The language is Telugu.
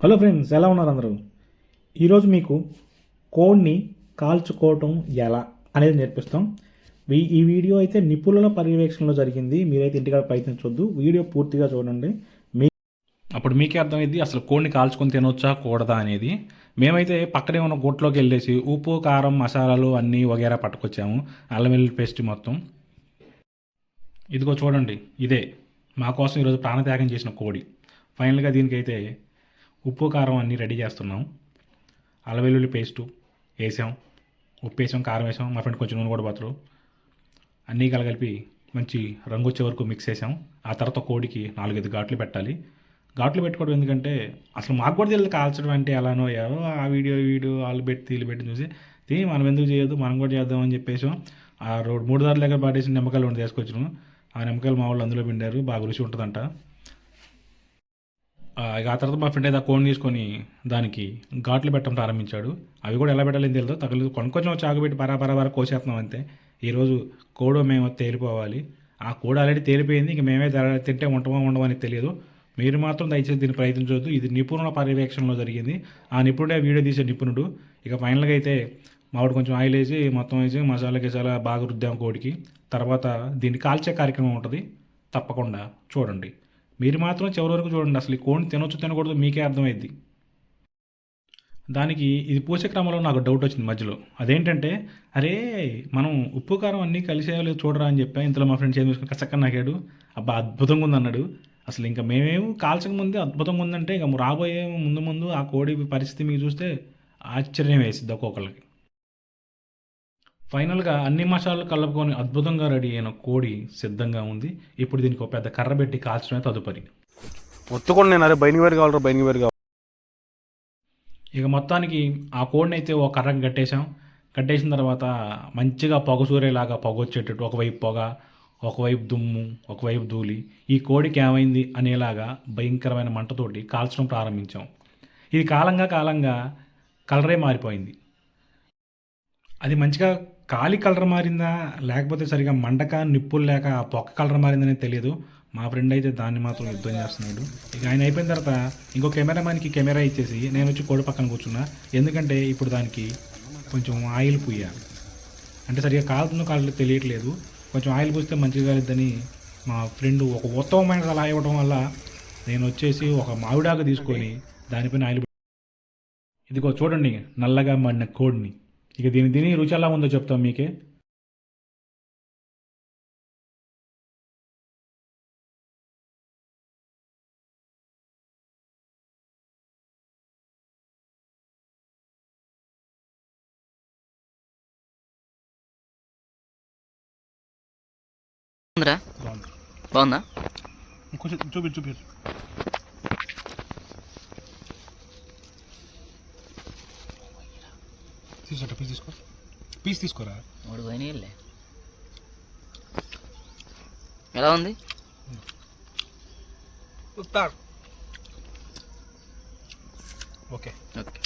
హలో ఫ్రెండ్స్ ఎలా ఉన్నారు అందరూ? ఈరోజు మీకు కోడ్ని కాల్చుకోవటం ఎలా అనేది నేర్పిస్తాం. ఈ వీడియో అయితే నిపుణుల పర్యవేక్షణలో జరిగింది. మీరైతే ఇంటికాడ ప్రయత్నించొద్దు. వీడియో పూర్తిగా చూడండి. మీ అప్పుడు మీకే అర్థమైంది అసలు కోడ్ని కాల్చుకొని తినొచ్చా కూడదా అనేది. మేమైతే పక్కనే ఉన్న గుట్లోకి వెళ్ళేసి ఉప్పు కారం మసాలాలు అన్నీ వగేరా పట్టుకొచ్చాము. అల్లం వెల్లుల్లి పేస్ట్ మొత్తం. ఇదిగో చూడండి ఇదే. మా కోసం ఈరోజు ప్రాణత్యాగం చేసిన కోడి. ఫైనల్గా దీనికైతే ఉప్పు కారం అన్నీ రెడీ చేస్తున్నాం. అల్లం వెల్లుల్లి పేస్టు వేసాం. ఉప్పు వేసాం కారం వేసాం. మా ఫ్రెండ్ కొంచెం నూనె కూడా బతరు అన్నీ కలగలిపి మంచి రంగు వచ్చే వరకు మిక్స్ చేసాం. ఆ తర్వాత కోడికి నాలుగైదు ఘాట్లు పెట్టాలి. ఘాట్లు పెట్టుకోవడం ఎందుకంటే అసలు మాకు కూడా తెలియదు కాల్చడం అంటే ఎలానో ఏవో ఆ వీడియో వీడియో వాళ్ళు పెట్టి వీళ్ళు పెట్టి చూసి తీ మనం ఎందుకు చేయొద్దు? మనం కూడా చేద్దాం అని చెప్పేసి. ఆ రోడ్ మూడు దారి దగ్గర పాడేసిన నిమ్మకాయలు ఉండి తీసుకొచ్చినాం. ఆ నిమ్మకాయలు మా వాళ్ళు అందులో పిండారు. బాగా రుచి ఉంటుందంట. ఇక ఆ తర్వాత మా ఫ్రెండ్ అయితే ఆ కోన్ తీసుకొని దానికి ఘాట్లు పెట్టడం ప్రారంభించాడు. అవి కూడా ఎలా పెట్టాలని తెలియదు తగలేదు. కొన్ని కొంచెం చాకుపెట్టి పరా పరా పరా కోసేస్తున్నాం అంతే. ఈరోజు కోడో మేము తేలిపోవాలి ఆ కోడ ఆల్రెడీ తేలిపోయింది ఇంక మేమే తింటే ఉండమో ఉండమని తెలియదు. మీరు మాత్రం దయచేసి దీన్ని ప్రయత్నించవద్దు ఇది నిపుణుల పర్యవేక్షణలో జరిగింది. ఆ నిపుణుడే వీడియో తీసే నిపుణుడు. ఇక ఫైనల్గా అయితే మావిడ కొంచెం ఆయిల్ వేసి మొత్తం వేసి మసాలా గిసాలా బాగా రుద్దాం కోడికి. తర్వాత దీన్ని కాల్చే కార్యక్రమం ఉంటుంది. తప్పకుండా చూడండి. మీరు మాత్రం చివరి వరకు చూడండి. అసలు ఈ కోడిని తినొచ్చు తినకూడదు మీకే అర్థమైద్ది. దానికి ఇది పూసే క్రమంలో నాకు డౌట్ వచ్చింది మధ్యలో. అదేంటంటే అరే మనం ఉప్పు కారం అన్నీ కలిసేయాలి చూడరా అని చెప్పా. ఇంతలో మా ఫ్రెండ్స్ ఏం చేసుకుని కసక్కని నాకాడు. అబ్బా అద్భుతంగా ఉంది అన్నాడు. అసలు ఇంకా మేమేమో కాల్చక ముందే అద్భుతంగా ఉందంటే ఇంకా రాబోయే ముందు ముందు ఆ కోడి పరిస్థితి మీకు చూస్తే ఆశ్చర్యం వేసిద్ది ఒక్కొక్కరికి ఫైనల్గా అన్ని మసాలాలు కలుపుకొని అద్భుతంగా రెడీ అయిన కోడి సిద్ధంగా ఉంది. ఇప్పుడు దీనికి ఒక పెద్ద కర్ర పెట్టి కాల్చడమే తదుపరి. ఒత్తుకొని నేను అరే బయటికి వేరు కావాలరా బయటికి వేరు కావాలి. ఇక మొత్తానికి ఆ కోడిని అయితే ఒక కర్రకి కట్టేశాం. కట్టేసిన తర్వాత మంచిగా పొగ సూరేలాగా పొగ వచ్చేటట్టు ఒకవైపు పొగ ఒకవైపు దుమ్ము ఒకవైపు ధూళి. ఈ కోడికి ఏమైంది అనేలాగా భయంకరమైన మంటతోటి కాల్చడం ప్రారంభించాం. ఇది కాలంగా కాలంగా కలరే మారిపోయింది. అది మంచిగా కాలి కలర్ మారిందా? లేకపోతే సరిగా మండక నిప్పులు లేక ఆ పొక్క కలర్ మారిందనేది తెలియదు మా ఫ్రెండ్ అయితే దాన్ని మాత్రం యుద్ధం చేస్తున్నాడు. ఇక ఆయన అయిపోయిన తర్వాత ఇంకో కెమెరామ్యాన్కి కెమెరా ఇచ్చేసి నేను వచ్చి కోడి పక్కన కూర్చున్నా. ఎందుకంటే ఇప్పుడు దానికి కొంచెం ఆయిల్ పూయాలి అంటే సరిగా కాలుతుందో కాళ్ళు తెలియట్లేదు. కొంచెం ఆయిల్ పూస్తే మంచిగా కాలేదని మా ఫ్రెండ్ ఒక ఉత్తమమైన సలహా ఇవ్వడం వల్ల నేను వచ్చేసి ఒక మామిడాకు తీసుకొని దానిపైన ఆయిల్ ఇదిగో చూడండి నల్లగా మడిన కోడిని. ఇక దీని దీని రుచి ఎలా ఉందో చెప్తాం మీకే ఉందిరా బాగుందా కొంచెం చూపి చూపి తీసుకో పీస్ తీసుకో పీస్ తీసుకోరా మూడు పోయినాయిలే. ఎలా ఉంది? ఓకే. ఓకే.